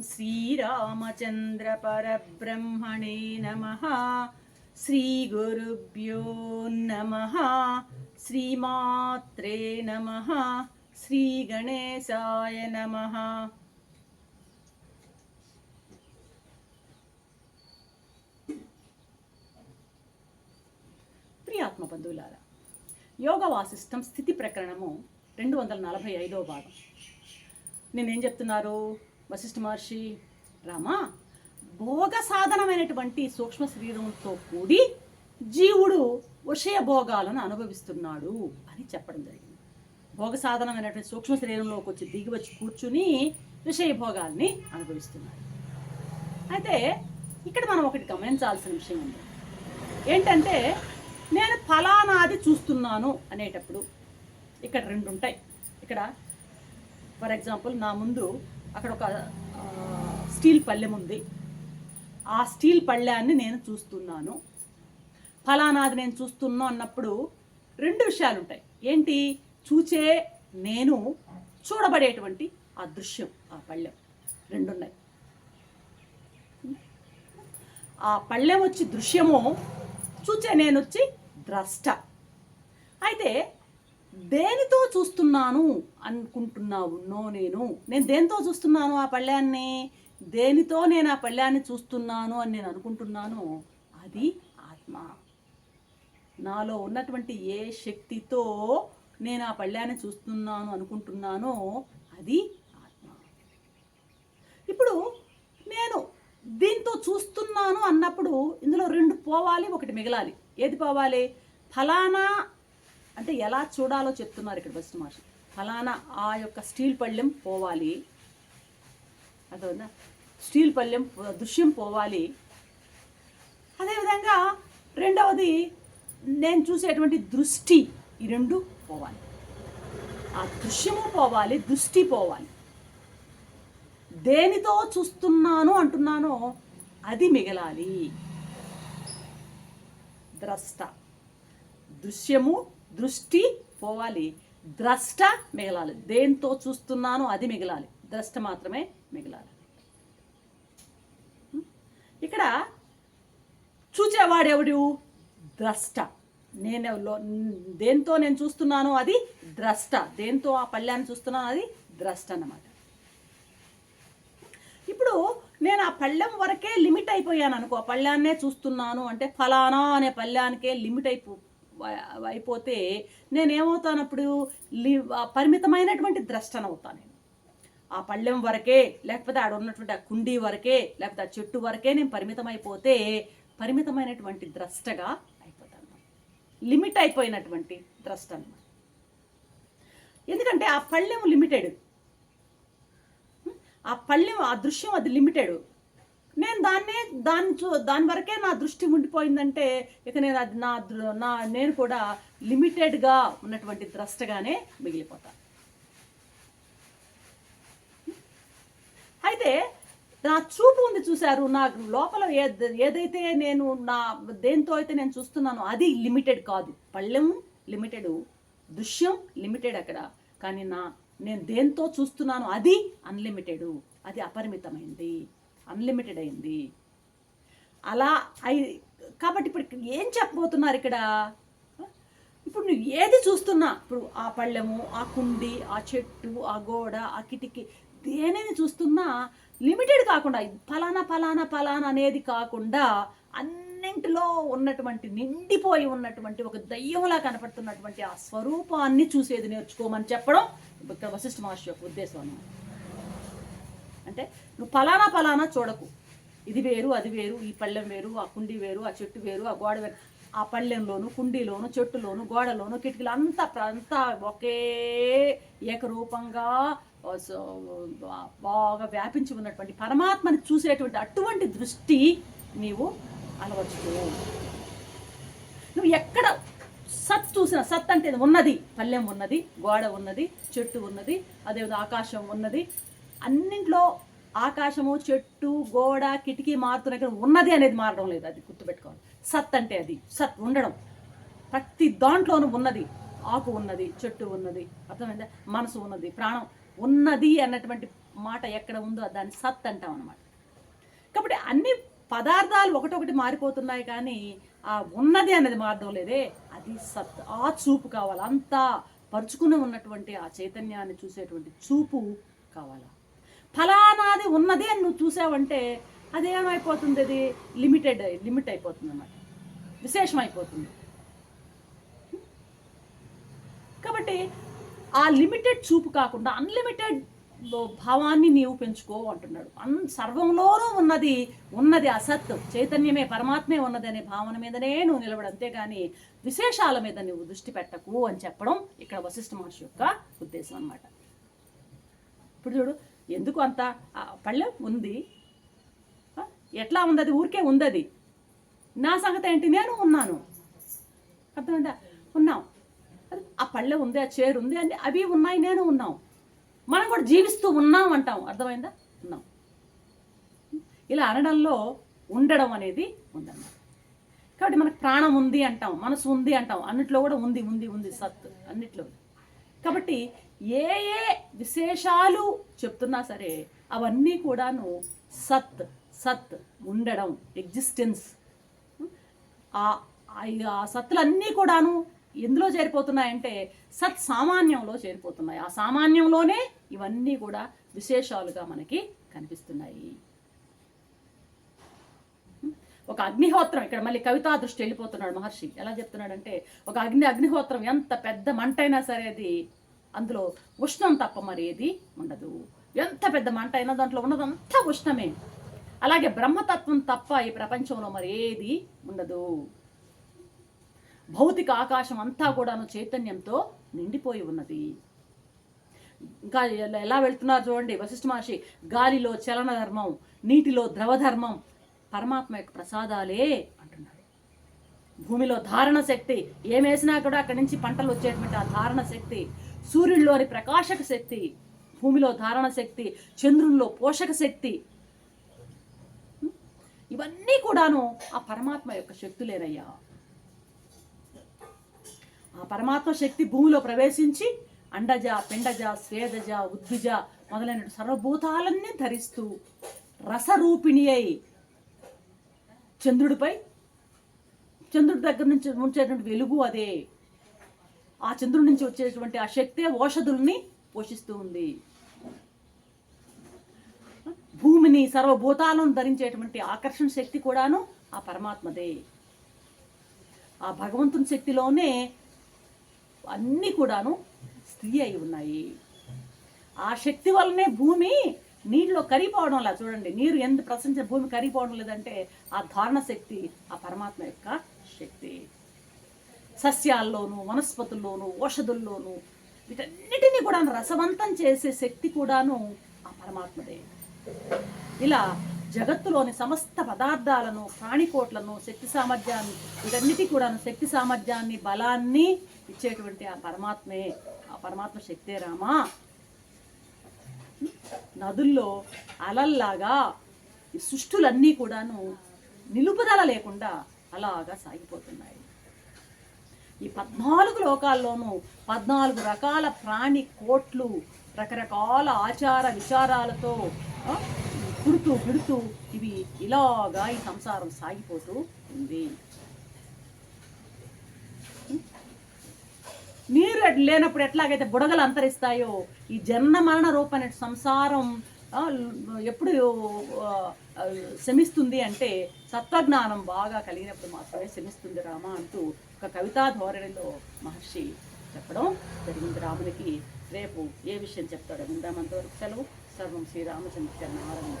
श्रीरामचन्द्रपरब्रह्मणे नमः श्रीगुरुभ्यो नमः श्रीमात्रे नमः श्रीगणेशाय नमः ప్రియాత్మ బంధువులారా యోగ వాసిష్టం స్థితి ప్రకరణము రెండు వందల నలభై ఐదో భాగం నేనేం చెప్తున్నారు వశిష్ఠ మహర్షి రామా భోగ సాధనమైనటువంటి సూక్ష్మ శరీరంతో కూడి జీవుడు విషయ భోగాలను అనుభవిస్తున్నాడు అని చెప్పడం జరిగింది. భోగ సాధనమైనటువంటి సూక్ష్మ శరీరంలోకి వచ్చి దిగి వచ్చి కూర్చుని విషయ భోగాల్ని అనుభవిస్తున్నాడు. అయితే ఇక్కడ మనం ఒకటి గమనించాల్సిన విషయం ఉంది. ఏంటంటే నేను ఫలానాది చూస్తున్నాను అనేటప్పుడు ఇక్కడ రెండు ఉంటాయి. ఇక్కడ ఫర్ ఎగ్జాంపుల్ నా ముందు అక్కడ ఒక స్టీల్ పళ్ళెం ఉంది. ఆ స్టీల్ పళ్ళాన్ని నేను చూస్తున్నాను. ఫలానాది నేను చూస్తున్నా అన్నప్పుడు రెండు విషయాలు ఉంటాయి. ఏంటి? చూచే నేను చూడబడేటువంటి ఆ దృశ్యం ఆ పళ్ళెం. రెండు ఉన్నాయి ఆ పళ్ళెం వచ్చి దృశ్యము చూచే నేను వచ్చి ద్రష్ట. అయితే దేనితో చూస్తున్నాను అనుకుంటున్నావు? నో నేను. నేను దేనితో చూస్తున్నాను ఆ పళ్ళాన్ని? దేనితో నేను ఆ పళ్ళాన్ని చూస్తున్నాను అని నేను అనుకుంటున్నాను? అది ఆత్మ. నాలో ఉన్నటువంటి ఏ శక్తితో నేను ఆ పళ్ళాన్ని చూస్తున్నాను అనుకుంటున్నానో అది ఆత్మ. ఇప్పుడు నేను దీంతో చూస్తున్నాను అన్నప్పుడు ఇందులో రెండు పోవాలి ఒకటి మిగలాలి. ఏది పోవాలి? ఫలానా అంటే ఎలా చూడాలో చెప్తున్నారు ఇక్కడ బస్ట్ మాస్టర్. ఫలానా ఆ యొక్క స్టీల్ పళ్ళెం పోవాలి. అదవునా స్టీల్ పళ్ళెం పో- దృశ్యం పోవాలి. అదేవిధంగా రెండవది నేను చూసేటువంటి దృష్టి ఈ రెండు పోవాలి. ఆ దృశ్యము పోవాలి దృష్టి పోవాలి. దేనితో చూస్తున్నాను అంటున్నానో అది మిగలాలి. ద్రష్ట. దృశ్యము దృష్టి పోవాలి. ద్రష్ట మిగలాలి. దేంతో చూస్తున్నానో అది మిగలాలి. ద్రష్ట మాత్రమే మిగలాలి. ఇక్కడ చూచేవాడెవడు? ద్రష్ట. నేను దేంతో నేను చూస్తున్నానో అది ద్రష్ట. దేంతో ఆ పళ్ళ్యాన్ని చూస్తున్నానో అది ద్రష్ట అన్నమాట. ఇప్పుడు నేను ఆ పళ్ళెం వరకే లిమిట్ అయిపోయాను అనుకో ఆ పళ్ళాన్నే చూస్తున్నాను అంటే ఫలానా అనే పళ్ళానికే లిమిట్ అయిపో అయిపోతే నేనేమవుతాను అప్పుడు లి పరిమితమైనటువంటి ద్రష్టను అవుతాను నేను. ఆ పళ్ళెం వరకే లేకపోతే ఆడ ఉన్నటువంటి ఆ కుండీ వరకే లేకపోతే ఆ చెట్టు వరకే నేను పరిమితం అయిపోతే పరిమితమైనటువంటి ద్రష్టగా అయిపోతాను. లిమిట్ అయిపోయినటువంటి ద్రష్ట అన్నమాట ఎందుకంటే ఆ పళ్ళెం లిమిటెడ్. ఆ పళ్ళెం ఆ దృశ్యం అది లిమిటెడ్. నేను దాన్నే దాని చూ దాని వరకే నా దృష్టి ఉండిపోయిందంటే ఇక నేను అది నా దృ- నా నేను కూడా లిమిటెడ్గా ఉన్నటువంటి ద్రష్టగానే మిగిలిపోతాను అయితే నా చూపు ఉంది చూశారు నా లోపల ఏ ఏదైతే నేను నా దేంతో అయితే నేను చూస్తున్నానో అది లిమిటెడ్ కాదు. పళ్ళెం లిమిటెడ్ దృశ్యం లిమిటెడ్ అక్కడ. కానీ నా నేను దేంతో చూస్తున్నానో అది అన్లిమిటెడ్ అది అపరిమితమైంది. అన్లిమిటెడ్ అయింది. అలా అయి కాబట్టి ఇప్పుడు ఏం చెప్పబోతున్నారు ఇక్కడ? ఇప్పుడు నువ్వు ఏది చూస్తున్నా ఇప్పుడు ఆ పళ్ళెము ఆ కుండి ఆ చెట్టు ఆ గోడ ఆ కిటికీ దేనిని చూస్తున్నా లిమిటెడ్ కాకుండా ఫలానా ఫలానా ఫలానా అనేది కాకుండా అన్నింటిలో ఉన్నటువంటి నిండిపోయి ఉన్నటువంటి ఒక దయ్యంలా కనపడుతున్నటువంటి ఆ స్వరూపాన్ని చూసేది నేర్చుకోమని చెప్పడం ఇక్కడ వశిష్ఠ మహర్షి యొక్క ఉద్దేశం అన్నమాట. అంటే నువ్వు ఫలానా ఫలానా చూడకు. ఇది వేరు అది వేరు ఈ పళ్ళెం వేరు ఆ కుండీ వేరు ఆ చెట్టు వేరు ఆ గోడ వేరు ఆ పళ్ళెంలోను కుండీలోను చెట్టులోను గోడలోను కిటికీలు అంతా అంతా ఒకే ఏకరూపంగా బాగా వ్యాపించి ఉన్నటువంటి పరమాత్మని చూసేటువంటి అటువంటి దృష్టి నీవు అలవర్చుకో. నువ్వు ఎక్కడ సత్ చూసిన సత్ అంటే ఉన్నది? పల్లెం ఉన్నది గోడ ఉన్నది చెట్టు ఉన్నది అదేవిధంగా ఆకాశం ఉన్నది అన్నింట్లో ఆకాశము చెట్టు గోడ కిటికీ మారుతున్న ఉన్నది అనేది మారడం లేదు అది గుర్తుపెట్టుకోవాలి. సత్ అంటే అది. సత్ ఉండడం. ప్రతి దాంట్లోనూ ఉన్నది. ఆకు ఉన్నది చెట్టు ఉన్నది అర్థమైందా? మనసు ఉన్నది ప్రాణం ఉన్నది అన్నటువంటి మాట ఎక్కడ ఉందో దాన్ని సత్ అంటాం అనమాట కాబట్టి అన్ని పదార్థాలు ఒకటొకటి మారిపోతున్నాయి కానీ ఆ ఉన్నది అనేది మారడం లేదే. అది సత్. ఆ చూపు కావాలి. అంతా పరుచుకుని ఉన్నటువంటి ఆ చైతన్యాన్ని చూసేటువంటి చూపు కావాలా? ఫలానాది ఉన్నది అని నువ్వు చూసావంటే అదేమైపోతుంది అది లిమిటెడ్ లిమిట్ అయిపోతుంది అన్నమాట విశేషం అయిపోతుంది కాబట్టి ఆ లిమిటెడ్ చూపు కాకుండా అన్లిమిటెడ్ భావాన్ని నీవు పెంచుకో అంటున్నాడు. అన్ సర్వంలోనూ ఉన్నది ఉన్నది అసత్ చైతన్యమే పరమాత్మే ఉన్నది అనే భావన మీదనే నువ్వు నిలబడు అంతేగాని విశేషాల మీద నువ్వు దృష్టి పెట్టకు అని చెప్పడం ఇక్కడ వశిష్ఠ మహర్షి యొక్క ఉద్దేశం అనమాట ఇప్పుడు చూడు ఎందుకు అంత? పళ్ళెం ఉంది. ఎట్లా ఉంది అది? ఊరికే ఉంది అది నా సంగతి ఏంటి? నేను ఉన్నాను. అర్థమైందా? ఉన్నాం. అది ఆ పళ్ళె ఉంది ఆ చేరు ఉంది అన్ని అవి ఉన్నాయి నేను ఉన్నాం. మనం కూడా జీవిస్తూ ఉన్నాం అంటాం. అర్థమైందా? ఉన్నాం. ఇలా అనడంలో ఉండడం అనేది ఉందన్నమాట. కాబట్టి మనకు ప్రాణం ఉంది అంటాం మనసు ఉంది అంటాం. అన్నిట్లో కూడా ఉంది ఉంది ఉంది సత్. అన్నిట్లో కాబట్టి ఏ ఏ విశేషాలు చెప్తున్నా సరే అవన్నీ కూడాను సత్ సత్ ఉండడం ఎగ్జిస్టెన్స్ ఆ సత్తులన్నీ కూడాను ఎందులో చేరిపోతున్నాయంటే సత్ సామాన్యంలో చేరిపోతున్నాయి. ఆ సామాన్యంలోనే ఇవన్నీ కూడా విశేషాలుగా మనకి కనిపిస్తున్నాయి. ఒక అగ్నిహోత్రం ఇక్కడ మళ్ళీ కవితా దృష్టి వెళ్ళిపోతున్నాడు మహర్షి. ఎలా చెప్తున్నాడంటే ఒక అగ్ని అగ్నిహోత్రం ఎంత పెద్ద మంట అయినా సరే అది అందులో ఉష్ణం తప్ప మరి ఏది ఉండదు. ఎంత పెద్ద మంట అయినా దాంట్లో ఉన్నదంతా ఉష్ణమే. అలాగే బ్రహ్మతత్వం తప్ప ఈ ప్రపంచంలో మరి ఏది ఉండదు. భౌతిక ఆకాశం అంతా కూడాను చైతన్యంతో నిండిపోయి ఉన్నది. ఇంకా ఎలా- ఎలా వెళ్తున్నారు చూడండి వశిష్ఠ మహర్షి. గాలిలో చలన ధర్మం నీటిలో ద్రవ ధర్మం పరమాత్మ యొక్క ప్రసాదాలే అంటున్నాడు. భూమిలో ధారణ శక్తి ఏమేసినా కూడా అక్కడి నుంచి పంటలు వచ్చేటువంటి ఆ ధారణ శక్తి సూర్యుడిలోని ప్రకాశక శక్తి భూమిలో ధారణ శక్తి చంద్రుల్లో పోషక శక్తి. ఇవన్నీ కూడాను ఆ పరమాత్మ యొక్క శక్తులేనయ్యా. ఆ పరమాత్మ శక్తి భూమిలో ప్రవేశించి అండజ పిండజ స్వేదజ ఉద్విజ మొదలైన సర్వభూతాలన్నీ ధరిస్తూ రసరూపిణి అయి చంద్రుడిపై చంద్రుడి దగ్గర నుంచి ఉంచేటువంటి వెలుగు అదే. ఆ చంద్రుడి నుంచి వచ్చేటువంటి ఆ శక్తే ఓషధుల్ని పోషిస్తూ ఉంది. భూమిని సర్వభూతాలను ధరించేటువంటి ఆకర్షణ శక్తి కూడాను ఆ పరమాత్మదే. ఆ భగవంతుని శక్తిలోనే అన్నీ కూడాను స్త్రీ అయి ఉన్నాయి. ఆ శక్తి వల్లనే భూమి నీటిలో కరిగిపోవడంలా చూడండి. నీరు ఎంత ప్రసంచ భూమి కరిగిపోవడం లేదంటే ఆ ధారణ శక్తి ఆ పరమాత్మ యొక్క శక్తి. సస్యాల్లోనూ వనస్పతుల్లోనూ ఔషధుల్లోనూ వీటన్నిటినీ కూడా రసవంతం చేసే శక్తి కూడాను ఆ పరమాత్మదే. ఇలా జగత్తులోని సమస్త పదార్థాలను ప్రాణికోట్లను శక్తి సామర్థ్యాన్ని వీటన్నిటి కూడాను శక్తి సామర్థ్యాన్ని బలాన్ని ఇచ్చేటువంటి ఆ పరమాత్మే. ఆ పరమాత్మ శక్తే రామా. నదుల్లో అలల్లాగా ఈ సృష్టులన్నీ కూడాను నిలుపుదల లేకుండా అలాగా సాగిపోతున్నాయి. ఈ పద్నాలుగు లోకాల్లోనూ పద్నాలుగు రకాల ప్రాణి కోట్లు రకరకాల ఆచార విచారాలతో ఆ, పుడుతూ ఇవి ఇలాగా ఈ సంసారం సాగిపోతూ ఉంది. నీరు లేనప్పుడు ఎట్లాగైతే బుడగలు అంతరిస్తాయో ఈ జన్మ మరణ రూపం సంసారం ఎప్పుడు శమిస్తుంది అంటే సత్వజ్ఞానం బాగా కలిగినప్పుడు మాత్రమే శమిస్తుంది రామ అంటూ ఒక కవితా ధోరణిలో మహర్షి చెప్పడం జరిగింది. రామునికి రేపు ఏ విషయం చెప్తాడో విందామంతవరకు సెలవు. సర్వం శ్రీరామచంద్ర నారాయణ.